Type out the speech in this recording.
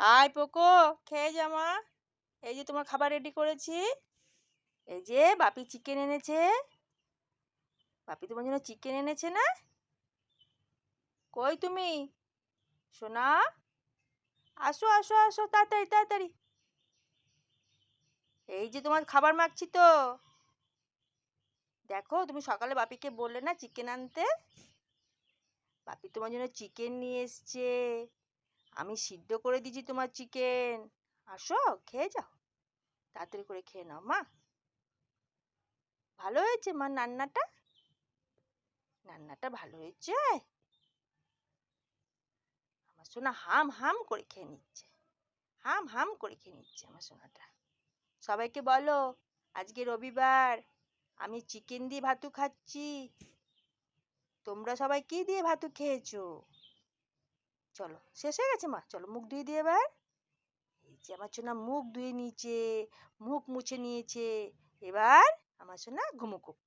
আয় পোকো, খেয়ে যা মা। এই যে তোমার খাবার রেডি করেছি। এই যে বাপি চিকেন এনেছে। বাপি তোমার জন্য চিকেন এনেছে না? কই তুমি? সোনা? আসো আসো আসো, তাড়াতাড়ি তাড়াতাড়ি। এই যে তোমার খাবার মাখছি তো। দেখো, তুমি সকালে বাপিকে বললে না চিকেন আনতে? বাপি তোমার জন্য চিকেন নিয়ে এসছে। আমি সিদ্ধ করে দিয়েছি তোমার চিকেন আসো, খেয়ে যাও। তাড়াতাড়ি করে খেয়ে নাও, মা। ভালো হয়েছে মা রান্নাটা রান্নাটা ভালো হয়েছে? আমার সোনা হাম হাম করে খেয়ে নিচ্ছে। হাম হাম করে খেয়ে নিচ্ছে আমার সোনাটা। সবাইকে বলো, আজকে রবিবার, আমি চিকেন দিয়ে ভাতু খাচ্ছি। তোমরা সবাই কি দিয়ে ভাতু খেয়েছো? চলো, শেষ হয়ে গেছে মা? চলো, মুখ ধুয়ে দিয়ে এবার। এই যে আমার সোনা মুখ ধুয়ে নিয়েছে, মুখ মুছে নিয়েছে, এবার আমার সোনা ঘুমো করবে